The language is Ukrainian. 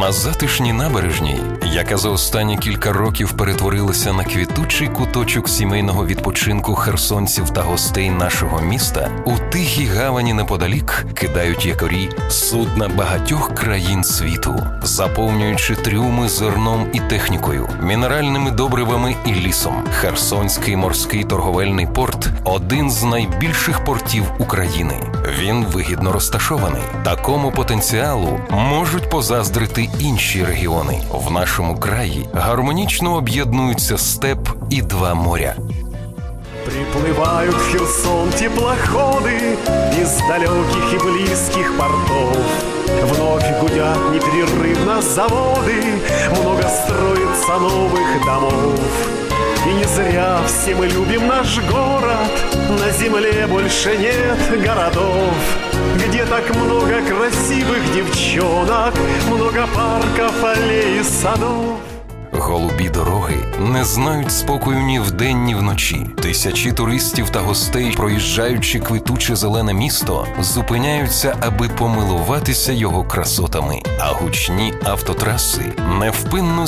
На затишній набережній, яка за останні кілька років перетворилася на квітучий куточок сімейного відпочинку херсонців та гостей нашого міста, у тихій гавані неподалік кидають якорі судна багатьох країн світу, заповнюючи трюми зерном і технікою, мінеральними добривами і лісом. Херсонський морський торговельний порт один з найбільших портів України. Він вигідно розташований. Такому потенціалу можуть позаздрити інші регіони. В нашому краї гармонічно об'єднуються степ і два моря. Приплывают в Херсон теплоходы Из далеких и близких портов Вновь гудят непрерывно заводы Много строится новых домов И не зря все мы любим наш город На земле больше нет городов Где так много красивых девчонок Много парков, аллей и садов Голубі дороги не знають спокою ні вдень, ні вночі. Тисячі туристів та гостей, проїжджаючи квитуче зелене місто, зупиняються, аби помилуватися його красотами. А гучні автотраси невпинно